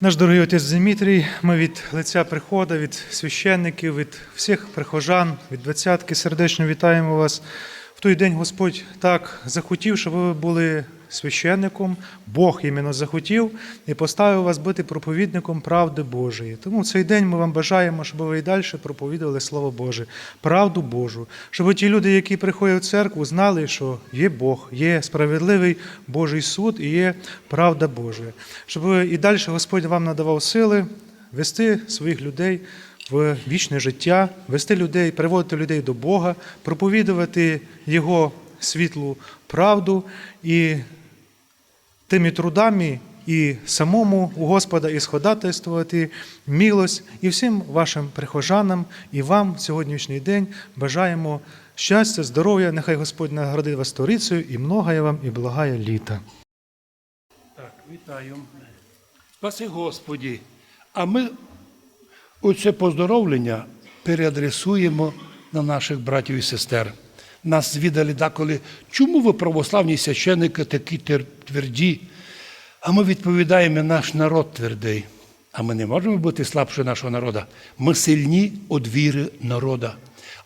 Наш дорогий отець Дмитрій, ми від лиця приходу, від священників, від всіх прихожан, від двадцятки сердечно вітаємо вас. В той день Господь так захотів, щоб ви були священником, Бог іменно захотів і поставив вас бути проповідником правди Божої. Тому в цей день ми вам бажаємо, щоб ви і далі проповідували Слово Боже, правду Божу, щоб ті люди, які приходять в церкву, знали, що є Бог, є справедливий Божий суд і є правда Божа. Щоб і далі Господь вам надавав сили вести своїх людей в вічне життя, вести людей, приводити людей до Бога, проповідувати Його світлу правду і тими трудами і самому у Господа і сходатайствувати милость і всім вашим прихожанам, і вам в сьогоднішній день бажаємо щастя, здоров'я, нехай Господь наградить вас сторицею і многое вам і благає літа. Так, вітаю. Спаси Господі. А ми оце поздоровлення переадресуємо на наших братів і сестер. Нас звідали деколи, чому ви православні священники такі тверді? А ми відповідаємо, наш народ твердий. А ми не можемо бути слабше нашого народу. Ми сильні від віри народа.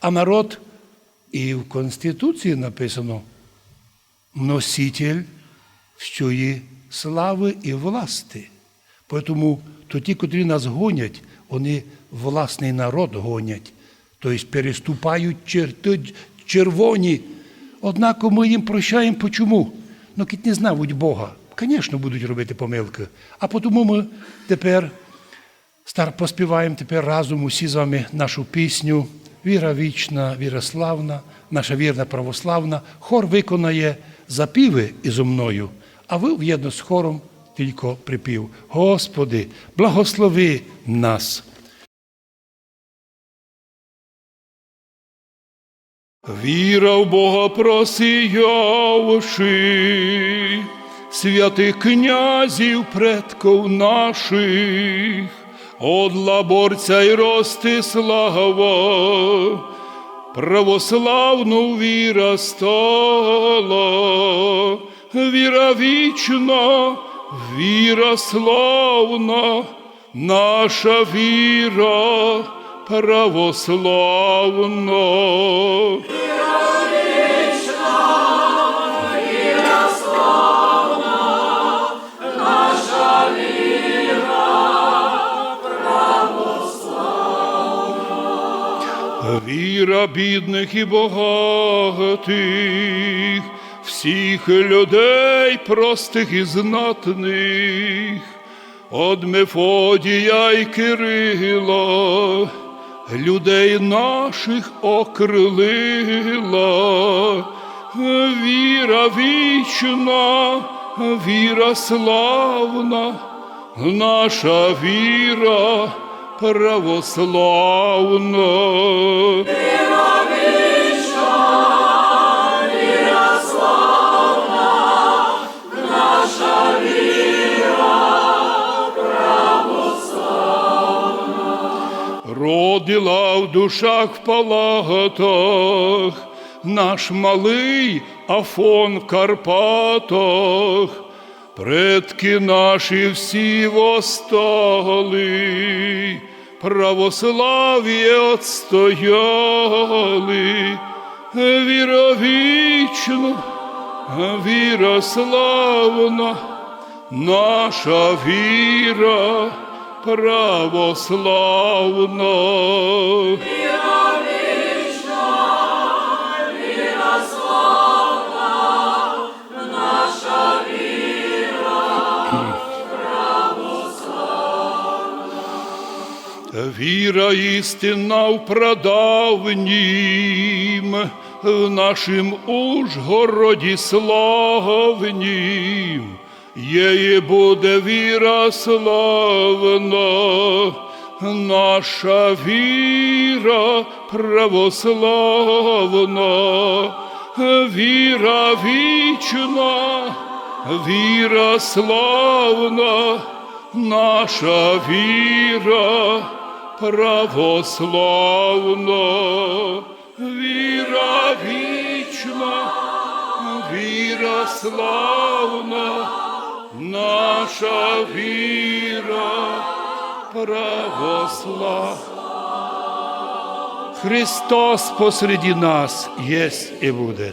А народ, і в Конституції написано, носитель всієї слави і власти. Тому то ті, котрі нас гонять, вони власний народ гонять, тобто переступають черти червоні. Однак ми їм прощаємо почому? Ну, кіт не знають Бога. Звісно, будуть робити помилки. А тому ми тепер стар поспіваємо тепер разом усі з вами нашу пісню. Віра вічна, віра славна, наша вірна православна. Хор виконає запіви ізо мною, а ви в'єдно з хором тільки припів. Господи, благослови нас. Віра в Бога просіявши, святих князів предков наших, от лаборця й Ростислава, православну віра стала, віра вічна, віра славна, наша віра православна. Віра бідних і багатих, всіх людей простих і знатних, од Мефодія й Кирила, людей наших окрилила, віра вічна, віра славна, наша віра православна. Родила в душах в палатах наш малий Афон в Карпатах, предки наші всі восстали, православ'я отстояли, віра вічна, віра славна, наша віра православна. Віра істинна в прадавнім, в нашім Ужгороді славнім, Єї буде віра славна, наша віра православна, віра вічна, віра славна, наша віра православна, віра вічна, віра славна, наша віра православ. Христос посреди нас єсть і буде.